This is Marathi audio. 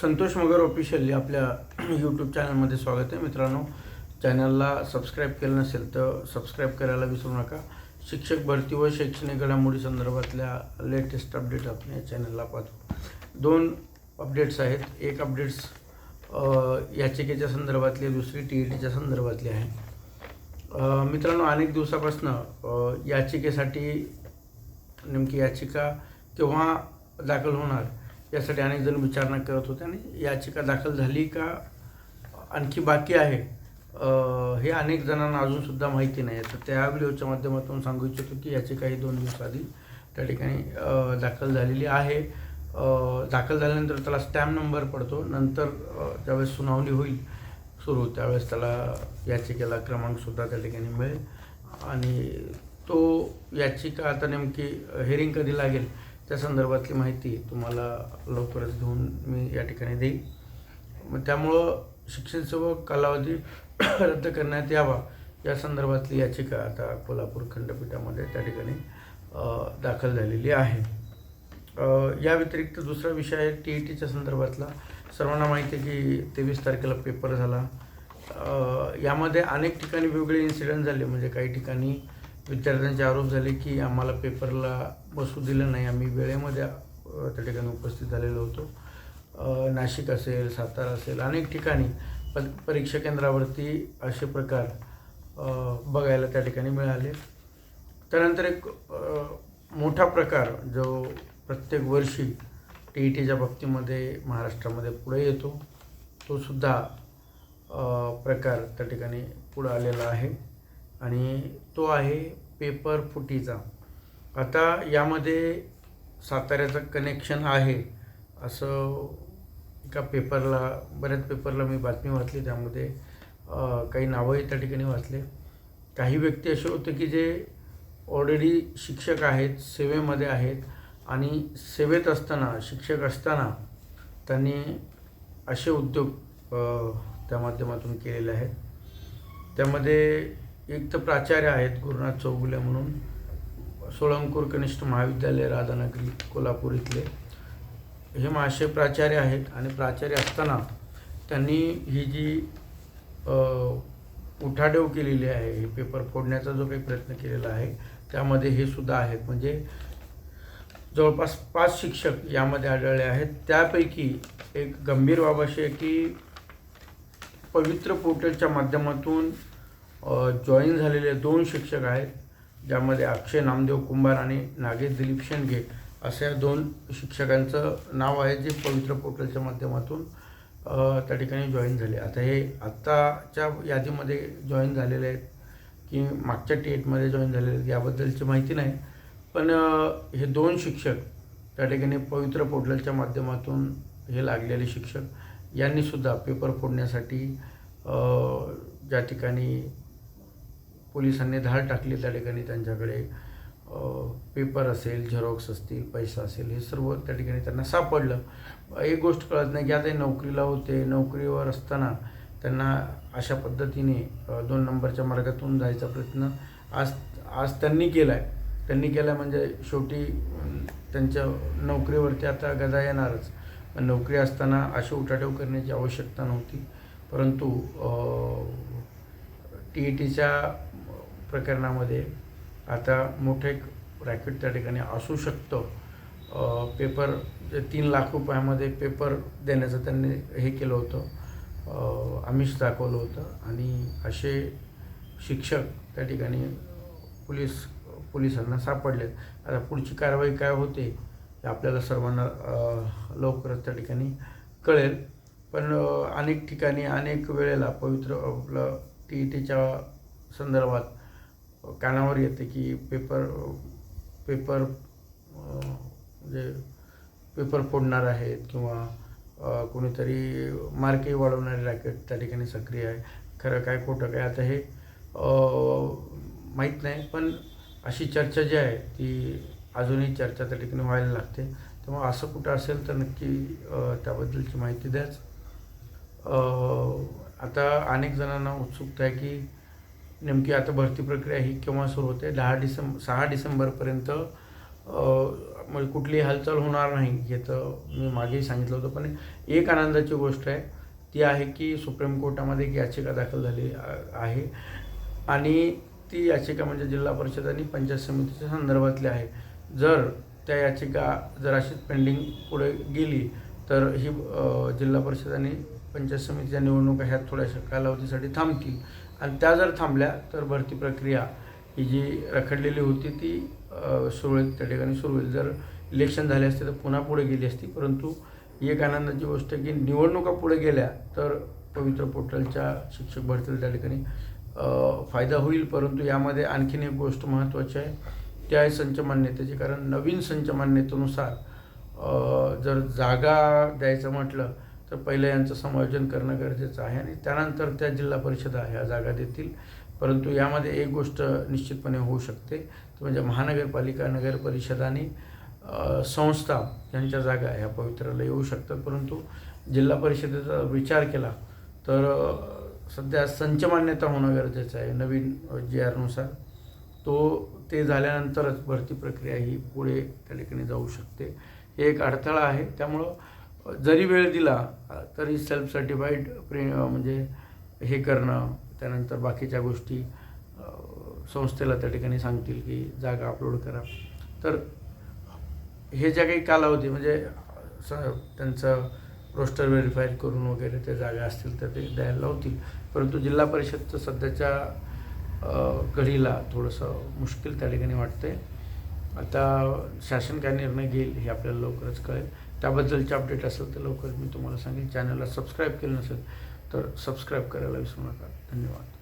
संतोष मगर ऑफिशियल आपल्या यूट्यूब चॅनलमध्ये स्वागत आहे. मित्रांनो चॅनलला सबस्क्राईब केलं नसेल तर सबस्क्राईब करायला विसरू नका. शिक्षक भरती व शैक्षणिक घडामोडी संदर्भातल्या लेटेस्ट अपडेट आपण या चॅनलला पाहतो. दोन अपडेट्स आहेत. एक अपडेट्स याचिकेच्या संदर्भातली दुसरी टी ई टीच्या संदर्भातली आहे. मित्रांनो अनेक दिवसापासून याचिकेसाठी नेमकी याचिका केव्हा दाखल होणार? यासाठी अनेक जण विचारणा करत होते आणि याचिका दाखल झाली का आणखी बाकी आहे? हे अनेक जणांना अजूनसुद्धा माहिती नाही. तर त्या व्हिडिओच्या माध्यमातून सांगू इच्छितो की याचिका ही दोन दिवस आधी त्या ठिकाणी दाखल झालेली आहे. दाखल झाल्यानंतर त्याला स्टॅम्प नंबर पडतो. नंतर ज्यावेळेस सुनावणी होईल सुरू त्यावेळेस त्याला याचिकेला क्रमांकसुद्धा त्या ठिकाणी मिळेल. आणि तो याचिका आता नेमकी हेरिंग कधी लागेल त्या संदर्भातली माहिती तुम्हाला लवकरच घेऊन मी या ठिकाणी देईन. मग त्यामुळं शिक्षण सेवक कालावधी रद्द करण्यात यावा या संदर्भातली याचिका आता कोल्हापूर खंडपीठामध्ये त्या ठिकाणी दाखल झालेली आहे. या व्यतिरिक्त दुसरा विषय आहे टी ई टीच्या संदर्भातला. सर्वांना माहिती आहे की तेवीस तारखेला पेपर झाला. यामध्ये अनेक ठिकाणी वेगवेगळे इन्सिडेंट झाले. म्हणजे काही ठिकाणी विद्यार्थ्यांचे आरोप झाले की आम्हाला पेपरला बसू दिलं नाही. आम्ही वेळेमध्ये त्या ठिकाणी उपस्थित झालेलो होतो. नाशिक असेल सातारा असेल अनेक ठिकाणी प परीक्षा केंद्रावरती असे प्रकार बघायला त्या ठिकाणी मिळाले. त्यानंतर एक मोठा प्रकार जो प्रत्येक वर्षी टी ई टीच्या बाबतीमध्ये महाराष्ट्रामध्ये पुढे येतो तो सुद्धा प्रकार त्या ठिकाणी पुढं आलेला आहे. आणि तो आहे पेपर फुटीचा. आता यामध्ये साताऱ्याचं कनेक्शन आहे असं एका पेपरला बऱ्याच पेपरला मी बातमी वाचली त्यामध्ये काही नावंही त्या ठिकाणी वाचले. काही व्यक्ती असे होते की जे ऑलरेडी शिक्षक आहेत सेवेमध्ये आहेत आणि सेवेत असताना शिक्षक असताना त्यांनी असे उद्योग त्या माध्यमातून केलेले आहेत. त्यामध्ये एक तर प्राचार्य आहेत गुरुनाथ चौगुले म्हणून. सोळंकूर कनिष्ठ महाविद्यालय राधानगरी कोल्हापूर इथले. हे महाशय प्राचार्य आहेत आणि प्राचार्य असताना त्यांनी ही जी उठाडेव केलेली आहे हे पेपर फोडण्याचा जो काही प्रयत्न केलेला आहे त्यामध्ये हे सुद्धा आहेत. म्हणजे जवळपास पाच शिक्षक यामध्ये आढळले आहेत. त्यापैकी एक गंभीर बाब अशी आहे की पवित्र पोर्टलच्या माध्यमातून जॉईन झालेले दोन शिक्षक आहेत ज्यामध्ये अक्षय नामदेव कुंभार आणि नागेश दिलीप शेंडगे अशा दोन शिक्षकांचं नाव आहे जे पवित्र पोर्टलच्या माध्यमातून त्या ठिकाणी जॉईन झाले. आता हे आत्ताच्या यादीमध्ये जॉईन झालेले आहेत की मागच्या टी एटमध्ये जॉईन झालेले आहेत याबद्दलची माहिती नाही. पण हे दोन शिक्षक त्या ठिकाणी पवित्र पोर्टलच्या माध्यमातून हे लागलेले शिक्षक यांनीसुद्धा पेपर फोडण्यासाठी ज्या ठिकाणी पोलिसांनी धाड टाकली त्या ठिकाणी त्यांच्याकडे पेपर असेल झेरॉक्स असतील पैसा असेल हे सर्व त्या ठिकाणी त्यांना सापडलं. एक गोष्ट कळत नाही की आता नोकरीला होते नोकरीवर असताना त्यांना अशा पद्धतीने दोन नंबरच्या मार्गातून जायचा प्रयत्न आज आज त्यांनी केला आहे त्यांनी केला म्हणजे शेवटी त्यांच्या नोकरीवरती आता गदा येणारच. पण नोकरी असताना अशी उठाठेव करण्याची आवश्यकता नव्हती. परंतु टी ई टीच्या प्रकरणामध्ये आता मोठं एक रॅकेट त्या ठिकाणी असू शकतं. पेपर जे तीन लाख रुपयामध्ये पेपर देण्याचं त्यांनी हे केलं होतं. आमिष दाखवलं होतं आणि असे शिक्षक त्या ठिकाणी पोलीस पोलिसांना सापडलेत. आता पुढची कारवाई काय होते हे आपल्याला सर्वांना लवकरच त्या ठिकाणी कळेल. पण अनेक ठिकाणी अनेक वेळेला पवित्र आपलं टी ई टीच्या संदर्भात कानावर येते की पेपर पेपर म्हणजे पेपर फोडणार आहेत किंवा कोणीतरी मार्कही वाढवणारे रॅकेट त्या ठिकाणी सक्रिय आहे. खरं काय खोटं काय आता हे माहीत नाही पण अशी चर्चा जी आहे ती अजूनही चर्चा त्या ठिकाणी व्हायला लागते. तेव्हा असं कुठं असेल तर नक्की त्याबद्दलची माहिती द्याच. आता अनेक जणांना उत्सुकता आहे की नेमकी आता भरती प्रक्रिया ही केव्हा सुरू होते? दहा डिसेंब सहा डिसेंबरपर्यंत म्हणजे कुठलीही हालचाल होणार नाही हे तर मी मागेही सांगितलं होतं. पण एक आनंदाची गोष्ट आहे ती आहे की सुप्रीम कोर्टामध्ये एक याचिका दाखल झाली आहे. आणि ती याचिका म्हणजे जिल्हा परिषद आणि पंचायत समितीच्या संदर्भातली आहे. जर त्या याचिका जर अशीच पेंडिंग पुढे गेली तर ही जिल्हा परिषद आणि पंचायत समितीच्या निवडणुका ह्या थोड्याशा कालावधीसाठी थांबतील. आणि त्या जर थांबल्या तर भरती प्रक्रिया ही जी रखडलेली होती ती सुरळीत त्या ठिकाणी सुरू होईल. जर इलेक्शन झाले असते तर पुन्हा पुढे गेली असती. परंतु एक आनंदाची गोष्ट आहे की निवडणुका पुढे गेल्या तर पवित्र पोर्टलच्या शिक्षक भरतीला त्या ठिकाणी फायदा होईल. परंतु यामध्ये आणखीन एक गोष्ट महत्त्वाची आहे. त्या आहे संच मान्यतेची. कारण नवीन संच मान्यतेनुसार जर जागा द्यायचं म्हटलं तर पहिलं यांचं समायोजन करणं गरजेचं आहे आणि त्यानंतर त्या जिल्हा परिषदा ह्या जागा देतील. परंतु यामध्ये एक गोष्ट निश्चितपणे होऊ शकते ती म्हणजे महानगरपालिका नगर आणि संस्था यांच्या जागा ह्या पवित्र्याला येऊ शकतात. परंतु जिल्हा परिषदेचा विचार केला तर सध्या संच मान्यता होणं गरजेचं आहे. नवीन जी आरनुसार तो ते झाल्यानंतरच भरती प्रक्रिया ही पुढे त्या ठिकाणी जाऊ शकते. हे एक अडथळा आहे. त्यामुळं जरी वेळ दिला तरी सेल्फ सर्टिफाईड प्रि म्हणजे हे करणं त्यानंतर बाकीच्या गोष्टी संस्थेला त्या ठिकाणी सांगतील की जागा अपलोड करा. तर हे ज्या काही कालावधी म्हणजे स त्यांचं रोस्टर व्हेरीफाय करून वगैरे त्या जागा असतील तर ते द्यायला लावतील. परंतु जिल्हा परिषदचं सध्याच्या घडीला थोडंसं मुश्किल त्या ठिकाणी वाटतंय. आता शासन काय निर्णय घेईल हे आपल्याला लवकरच कळेल. त्याबद्दलचे अपडेट असेल तर लवकर मी तुम्हाला सांगेन. चॅनलला सबस्क्राईब केलं नसेल तर सबस्क्राईब करायला विसरू नका. धन्यवाद.